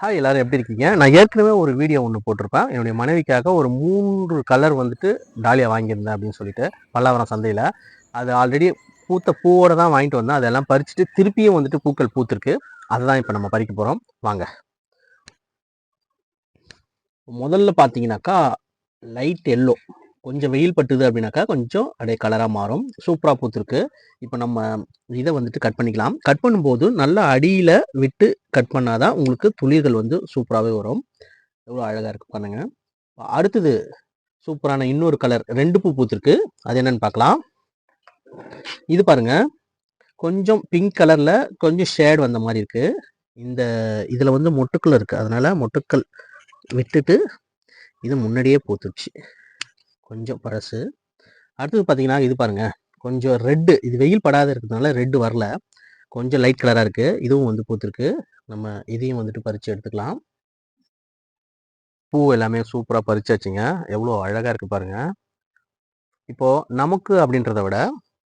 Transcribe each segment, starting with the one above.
Hi எல்லோரும் எப்படி இருக்கீங்க? நான் ஏற்கனவே ஒரு வீடியோ ஒன்று போட்டிருப்பேன். என்னுடைய மனைவிக்காக ஒரு மூன்று கலர் வந்துட்டு டாலியா வாங்கியிருந்தேன் அப்படின்னு சொல்லிட்டு பல்லாவரம் சந்தையில். அது ஆல்ரெடி பூத்த பூவோட தான் வாங்கிட்டு வந்தேன். அதெல்லாம் பறிச்சுட்டு திருப்பியும் வந்துட்டு பூக்கள் பூத்திருக்கு. அதை தான் இப்போ நம்ம பறிக்க போகிறோம் வாங்க. முதல்ல பார்த்தீங்கன்னாக்கா லைட் எல்லோ கொஞ்சம் வெயில் பட்டுது அப்படின்னாக்கா கொஞ்சம் அப்படியே கலராக மாறும். சூப்பராக பூத்துருக்கு. இப்போ நம்ம இதை வந்துட்டு கட் பண்ணிக்கலாம். கட் பண்ணும்போது நல்லா அடியில் விட்டு கட் பண்ணாதான் உங்களுக்கு துளிர்கள் வந்து சூப்பராகவே வரும். எவ்வளோ அழகாக இருக்கு பாருங்க. அடுத்தது சூப்பரான இன்னொரு கலர் ரெண்டு பூ பூத்திருக்கு. அது என்னன்னு பார்க்கலாம். இது பாருங்க. கொஞ்சம் பிங்க் கலரில் கொஞ்சம் ஷேட் வந்த மாதிரி இருக்கு. இந்த இதில் வந்து மொட்டுக்கள் இருக்குது அதனால் மொட்டுக்கள் விட்டுட்டு இது முன்னாடியே பூத்துருச்சு. கொஞ்சம் பழசு. அடுத்தது பார்த்தீங்கன்னா இது பாருங்கள் கொஞ்சம் ரெட்டு. இது வெயில் படாத இருக்கிறதுனால ரெட்டு வரல. கொஞ்சம் லைட் கலராக இருக்குது இதுவும் வந்து பூத்துருக்கு. நம்ம இதையும் வந்துட்டு பறித்து எடுத்துக்கலாம். பூ எல்லாமே சூப்பராக பறிச்சாச்சுங்க. எவ்வளோ அழகாக இருக்குது பாருங்கள் இப்போது நமக்கு அப்படின்றத விட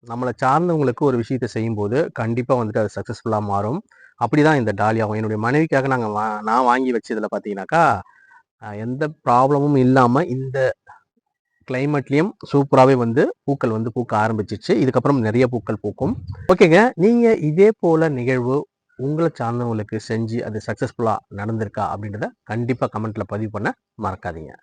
நம்மளை சார்ந்தவங்களுக்கு ஒரு விஷயத்தை செய்யும்போது கண்டிப்பாக வந்துட்டு அது சக்ஸஸ்ஃபுல்லாக மாறும். அப்படி தான் இந்த டாலியாகும் என்னுடைய மனைவிக்காக நாங்கள் வா நான் வாங்கி வச்சதில் பார்த்தீங்கன்னாக்கா எந்த ப்ராப்ளமும் இல்லாமல் இந்த கிளைமேட்லேயும் சூப்பராகவே வந்து பூக்கள் வந்து பூக்க ஆரம்பிச்சிச்சு. இதுக்கப்புறம் நிறைய பூக்கள் பூக்கும். ஓகேங்க. நீங்கள் இதே போல் நிகழ்வு உங்களை சார்ந்தவங்களுக்கு செஞ்சு அது சக்ஸஸ்ஃபுல்லாக நடந்திருக்கா அப்படின்றத கண்டிப்பாக கமெண்ட்டில் பதிவு பண்ண மறக்காதீங்க.